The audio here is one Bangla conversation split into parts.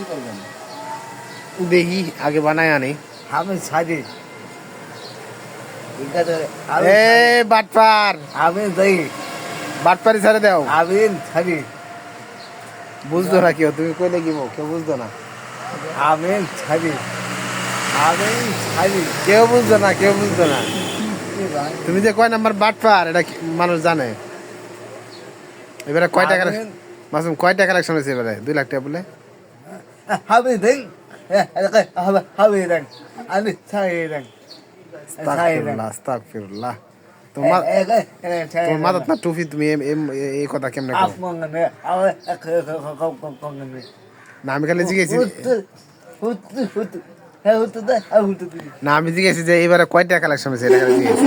কি করবেন? দেখি আগে বানায় আনি। আমি ছাড়ি এ বাটপার। আমি যাই। বাটপারি ছেড়ে দাও। আমি ছাড়ি বুঝতো না কেউ তুমি কইলে কি কেউ বুঝতো না। আমি ছাড়ি আমি ছাড়ি কেউ বুঝতো না কেউ বুঝতো না। তুমি যে কয় নাম্বার বাটপার এটা মানুষ জানে? এবারে কয় টাকা মাসুম কয় টাকা কালেকশন হয়েছে এবারে? দুই লাখ টাকা বলে? হবে হবে আমি দেন আস্তাগফিরুল্লাহ তোমার তোমার মাথাত টুপি তুমি এম- এম- এ- এই কথা কেমনে না আমি খালি হুত না আমি জিজ্ঞেছি যে এবারে কয় টাকা কালেকশন হয়েছে এটা খালি জিজ্ঞেছি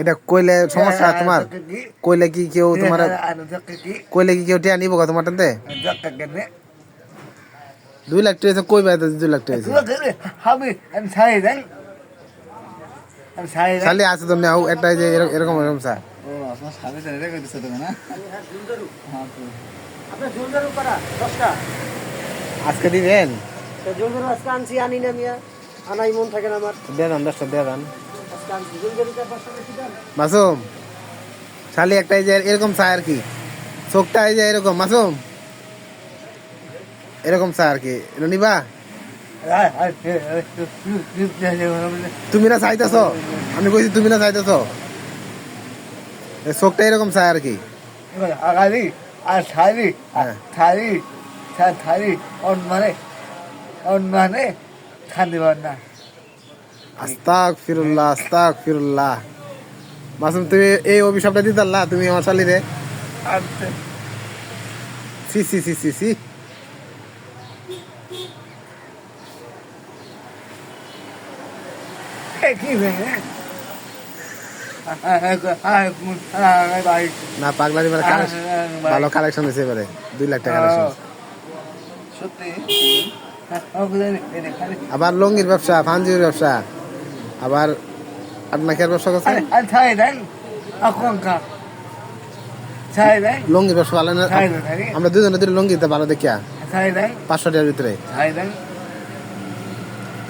এটা কইলে সমস্যা তোমার কইলে কি কেউ তোমার কইলে কি কেউ টিয়া নিব গো তোমার টানতে দুই লাখ টাকা কই বাই দুই লাখ টাকা হয়েছে খালি আছে তো নেও একটা যে এরকম এরকম ও আপনার না। হ্যাঁ আপনার করা দশটা। আজকে দিবেন? জোরদার আজকে আনছি আনি না মিয়া। আনাই মন থাকে না আমার। দিয়ে দেন দশটা দিয়ে দেন আজকে আনছি। জোরদারিটা দশটা বেশি দাম মাসুম শালি একটা এই যে এরকম চা আর কি। চোখটা এই যে এরকম মাসুম। এরকম চা আর কি। নিবা? তুমি না চাইতেছ? আমি কইছি তুমি না চাইতেছ। চোখটা এরকম চা আর কি। আর থালি হ্যাঁ। থালি থালি অন মানে খান্দি না আস্তাক ফিরুল্লাহ আস্তাক ফিরুল্লাহ মাসুম তুমি এই অভিশাপটা দিতে পারলা? তুমি আমার শালি রে। সি সি সি সি সি। না পাগলারি মানে ভালো কালেকশন হয়েছে এবারে। দুই লাখ টাকা কালেকশন সত্যি? আবার লঙ্গির ব্যবসা ফাঞ্জির ব্যবসা আবার আপনাকে ব্যবসা করছে ছাই দেন আকাঙ্ক্ষা ছাই দেন। লঙ্গির ব্যবসা ভালো না? আমরা দুজনে দুটো লঙ্গি দিতে ভালো দেখিয়া। পাঁচশো টাকার ভিতরে।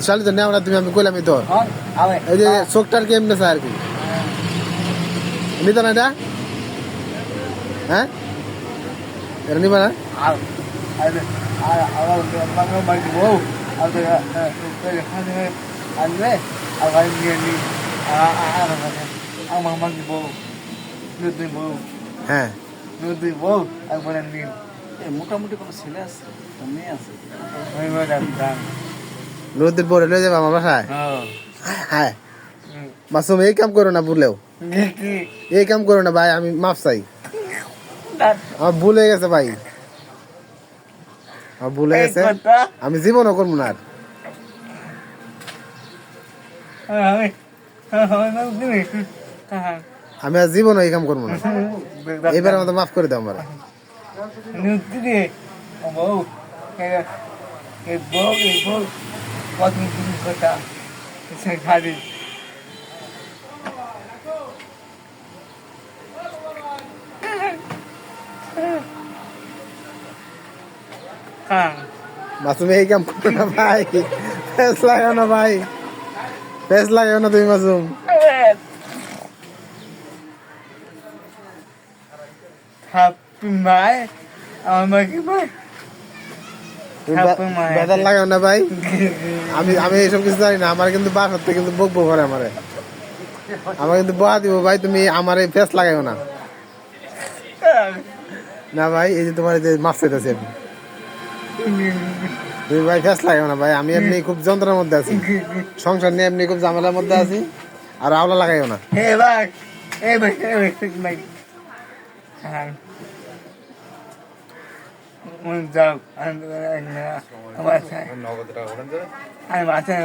শালি তো নেওয়া তুমি আমি কইলামই তো। এই যে চোখটার কি এমনি আর কি? নিত না এটা? হ্যাঁ? এটা নিবা না? আর আনবে আর বাড়ি নিয়ে নি আর আমার মাঝি বউ নদী বউ হ্যাঁ। নদী বউ একবারে নিন মোটামুটি কোনো ছেলে আছে? মেয়ে আছে? নদীর পরে লয়ে যাবে আমার বাসায়? হ্যাঁ। হ্যাঁ মাসুম এই কাম করো না ভুলেও। এই কাম করো না ভাই আমি মাফ চাই। আমার ভুল হয়ে গেছে ভাই। ভুল গেছে। আমি জীবনও করব না আমি আর জীবনও এই কাম করব না। এবার মতো মাফ করে দাও আমার। কথা সে খালি হ্যাঁ মাসুম এই কাম করো না ভাই। ফেস লাগাও না ভাই। ফেস লাগাও না তুমি মাসুম। থাপ্পি মায় আমাকে মায়। বেদার লাগাও না ভাই। আমি আমি এইসব কিছু জানি না। আমার কিন্তু থেকে কিন্তু বকবো করে আমারে। আমার কিন্তু বহা দিব ভাই তুমি আমার এই ফেস লাগাইও না। না ভাই এই যে তোমার এই যে মাছ চাইতেছি আমি তুমি ভাই ফেস না ভাই আমি এমনি খুব যন্ত্রের মধ্যে আছি। সংসার নিয়ে এমনি খুব ঝামেলার মধ্যে আছি আর আওলা লাগাইও না। হ্যাঁ। যাও আমি আমি বাসায়